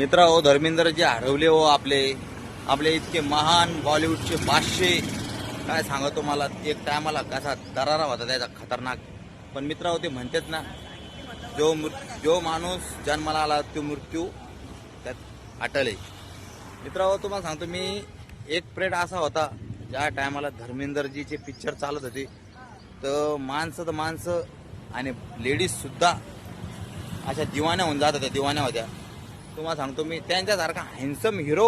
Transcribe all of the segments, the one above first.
मित्रा हो धर्मेंद्र जे हरवले हो आपले. आपले इतके महान बॉलिवूडचे बादशे. काय सांगतो तुम्हाला एक टायमाला कसा दरारा होता त्याचा खतरनाक. पण मित्रा हो ते म्हणतात ना जो मृ- जो माणूस जन्माला आला तो मृत्यू त्यात अटल. आहे हो तुम्हाला सांगतो मी एक प्रेड असा होता ज्या टायमाला धर्मेंद्रजीचे पिक्चर चालत होते. तर माणसं तर माणसं आणि लेडीजसुद्धा अशा दिवाण्या होऊन जात होत्या दिवाण्या होत्या. तुम्हाला सांगतो मी त्यांच्यासारखा हॅन्सम हिरो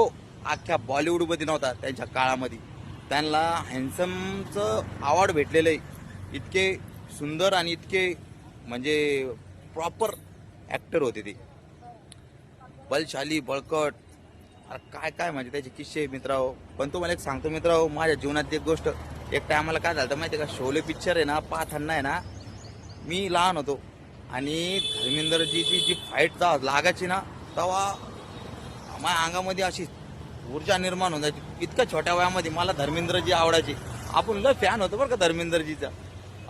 अख्ख्या बॉलिवूडमध्ये नव्हता त्यांच्या काळामध्ये. त्यांना हॅन्समचं अवॉर्ड भेटलेलं आहे इतके सुंदर आणि इतके म्हणजे प्रॉपर ॲक्टर होते ते. बलशाली बळकट. अरे काय काय म्हणजे त्याचे किस्से मित्राओ पण तुम्हाला एक सांगतो मित्राओ माझ्या जीवनात एक गोष्ट एक टायमाला काय झालं माहिती का? शोले पिक्चर आहे ना पाथांना आहे ना मी लहान होतो. आणि धर्मेंद्रजीची जी फाईट जा लागायची ना तेव्हा माझ्या अंगामध्ये अशी ऊर्जा निर्माण होऊन जायची. इतक्या छोट्या वयामध्ये मला धर्मेंद्रजी आवडायचे. आपण लय फॅन होतो बरं का धर्मेंद्रजीचा.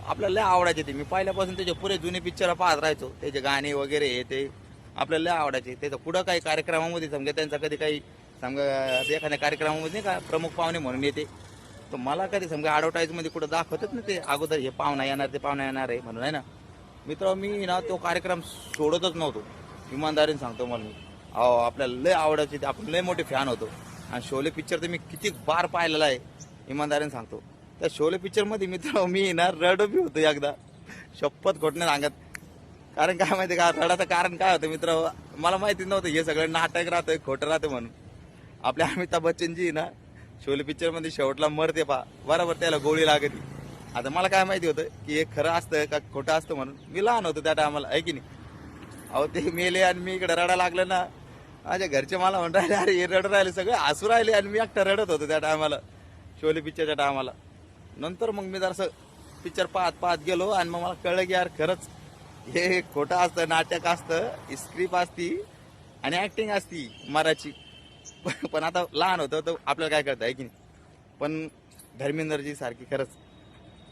आपल्याला लय आवडायचे ते. मी पहिल्यापासून त्याचे पुरे जुने पिक्चर पाहत राहायचो. त्याचे गाणे वगैरे हे ते. आपल्याला लय आवडायचे. त्याचं पुढं काही कार्यक्रमामध्ये समजा त्यांचा कधी काही समजा एखाद्या कार्यक्रमामध्ये नाही का प्रमुख पाहुणे म्हणून येते. तर मला कधी समजा ॲडव्हर्टाईजमध्ये कुठं दाखवतात ना ते अगोदर हे पाहुणा येणार ते पाहुणा येणार आहे म्हणून आहे ना? मित्र मी ना तो कार्यक्रम सोडतच नव्हतो. इमानदारीने सांगतो मला मी. अहो आपल्याला लय आवडायचे ते आपण लय मोठे फॅन होतो. आणि शोले पिक्चर तर मी किती बार पाहिलेला आहे इमानदारीने सांगतो. त्या शोले पिक्चरमध्ये मित्र मी ना रडो बी होतो एकदा. शपथ खोटणे सांगत. कारण काय माहिती का रडाचं कारण काय होतं मित्र? मला माहिती नव्हतं हे सगळं नाटक राहतंय खोटं राहतं म्हणून. आपल्या अमिताभ बच्चनजी ना शोले पिक्चरमध्ये शेवटला मरते पा. बरोबर त्याला गोळी लागते. आता मला काय माहिती होतं की हे खरं असतं का खोटं असतं म्हणून? मी लहान होतो त्या टायमाला आहे की नाही? अहो ते मेले आणि मी इकडे रडा लागलं ना. माझ्या घरचे मला म्हणून राहिले अरे हे राहिले सगळे हसू राहिले आणि मी एकटा रडत होतो त्या टायमाला शोले पिक्चरच्या टायमाला. नंतर मग मी जरासं पिक्चर पाहत पाहत गेलो आणि मग मला कळलं की यार खरंच हे खोटं असतं नाटक असतं स्क्रिप्ट असती आणि ॲक्टिंग असती मराठी. पण- पण आता लहान होतं तर आपल्याला काय कळतं आहे की नाही? पण धर्मेंद्रजी सारखी खरंच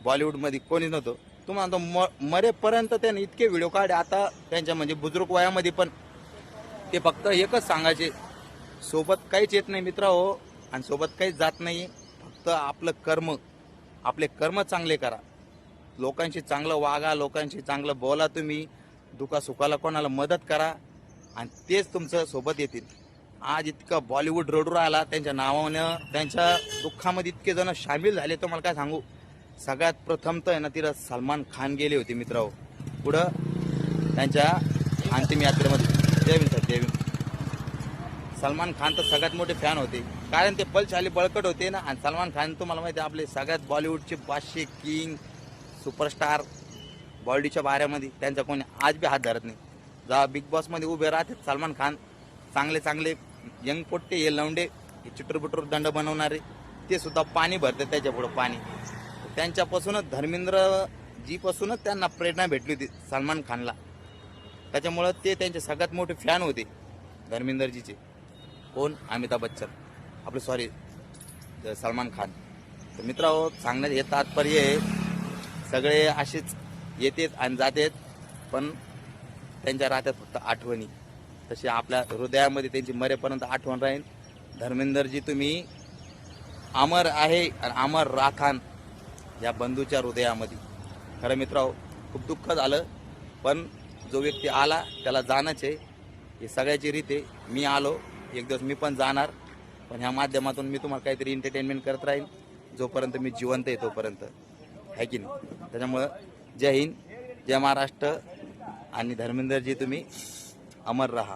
बॉलिवूडमध्ये कोणी नव्हतं. तुम्हाला म मरेपर्यंत त्याने इतके व्हिडिओ काढे आता त्यांच्या म्हणजे बुजुर्ग वयामध्ये पण ते फक्त एकच सांगायचे सोबत काहीच येत नाही मित्र हो आणि सोबत काहीच जात नाही फक्त आपलं कर्म आपले कर्म चांगले करा. लोकांशी चांगलं वागा लोकांशी चांगलं बोला तुम्ही. दुखासुखाला कोणाला मदत करा आणि तेच तुमचं सोबत येतील. आज इतकं बॉलिवूड रडू राहिला त्यांच्या नावानं त्यांच्या दुःखामध्ये इतके जण सामील झाले तुम्हाला काय सांगू? सगळ्यात प्रथम तर आहे ना तिला सलमान खान गेले होते मित्राओ पुढं त्यांच्या अंतिम यात्रेमध्ये. जय भीम सर जय भीम. सलमान खान तर सगळ्यात मोठे फॅन होते. कारण ते बलशाली बळकट होते ना. आणि सलमान खान तुम्हाला माहिती आहे आपले सगळ्यात बॉलिवूडचे पाचशे किंग सुपरस्टार बॉलिवूडच्या बाऱ्यामध्ये त्यांचा कोणी आज बी हात धरत नाही. जेव्हा बिग बॉसमध्ये उभे राहते सलमान खान चांगले चांगले यंग पोट्टे हे लवंडे हे चिटूर दंड बनवणारे ते सुद्धा पाणी भरते त्याच्या पुढं पाणी. त्यांच्यापासूनच धर्मेंद्र जीपासूनच त्यांना प्रेरणा भेटली होती सलमान खानला. त्याच्यामुळं ते त्यांचे सगळ्यात मोठे फॅन होते धर्मेंद्रजीचे. कोण? अमिताभ बच्चन. आपले सॉरी सलमान खान. तर मित्रांनो सांगण्यात हे तात्पर्य आहे सगळे असेच येतेत आणि जातेत पण त्यांच्या राहत्यात फक्त आठवणी. तशी आपल्या हृदयामध्ये त्यांची मरेपर्यंत आठवण राहील. धर्मेंद्रजी तुम्ही अमर आहे आणि अमर राखान. या बंधूच्या हृदयामध्ये. खरं मित्र खूप दुःख झालं पण जो व्यक्ती आला त्याला जाणंच आहे. हे सगळ्याची रीत आहे. मी आलो एक दिवस मी पण जाणार पण ह्या माध्यमातून मी तुम्हाला काहीतरी एंटरटेनमेंट करत राहीन. जोपर्यंत मी जिवंत आहे तोपर्यंत. आहे की नाही? त्याच्यामुळं जय हिंद जय महाराष्ट्र आणि धर्मेंद्रजी तुम्ही अमर रहा.